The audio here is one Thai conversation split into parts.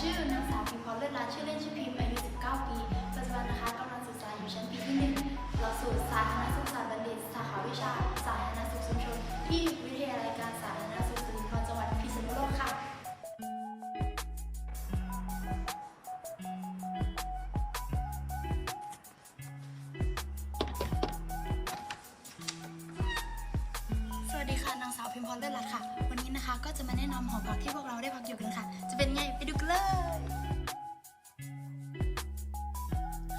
ชื่อนางสาวพิมพรเลิศรัตชื่อเล่นชื่อพิมพ์อายุ 19 ปี ปัจจุบันนะคะกำลังศึกษาอยู่ชั้นปีที่1หลักสูตรสาธารณสุขศาสตร์บัณฑิต สาขาวิชา สาธารณสุขชุมชน ที่วิทยาลัยการสาธารณสุขศิริพรจังหวัดพิษณุโลกค่ะ สวัสดีค่ะ นางสาวพิมพ์พรเลิศรัตค่ะ วันนี้นะคะก็จะมาแนะนำหอพักที่พวกเราได้พักอยู่กันค่ะ จะเป็นไงไปดู เลย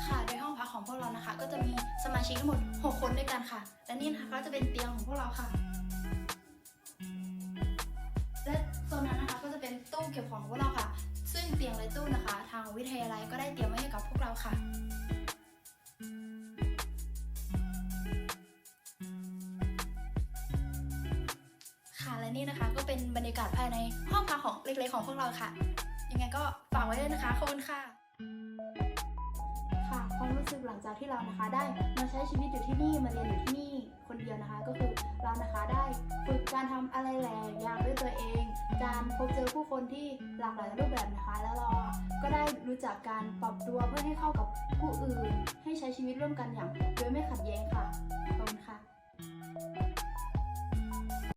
ค่ะโดยห้องพักของพวกเรานะคะ ก็จะมีสมาชิกทั้งหมด 6 คนด้วยกันค่ะ และนี่นะคะก็จะเป็นเตียงของพวกเราค่ะ และโซนนั้นนะคะก็จะเป็นตู้เก็บของพวกเราค่ะ ซึ่งเตียงและตู้นะคะ ทางวิทยาลัยก็ได้เตรียมไว้ให้กับพวกเราค่ะค่ะและนี่นะคะก็เป็นบรรยากาศภายในห้องพักของเล็กๆของพวกเราค่ะ ยังไงก็ฝากไว้ด้วยนะคะขอบคุณค่ะค่ะความรู้สึกหลังจากที่เรานะคะได้มาใช้ชีวิตอยู่ที่นี่มาเรียนอยู่ที่นี่คนเดียวนะคะ ก็คือเรานะคะได้ฝึกการทำอะไรหลายอย่างด้วยตัวเอง การพบเจอผู้คนที่หลากหลายรูปแบบนะคะ แล้วเราก็ได้รู้จักการปรับตัวเพื่อให้เข้ากับผู้อื่น ให้ใช้ชีวิตร่วมกันอย่างโดยไม่ขัดแย้งค่ะ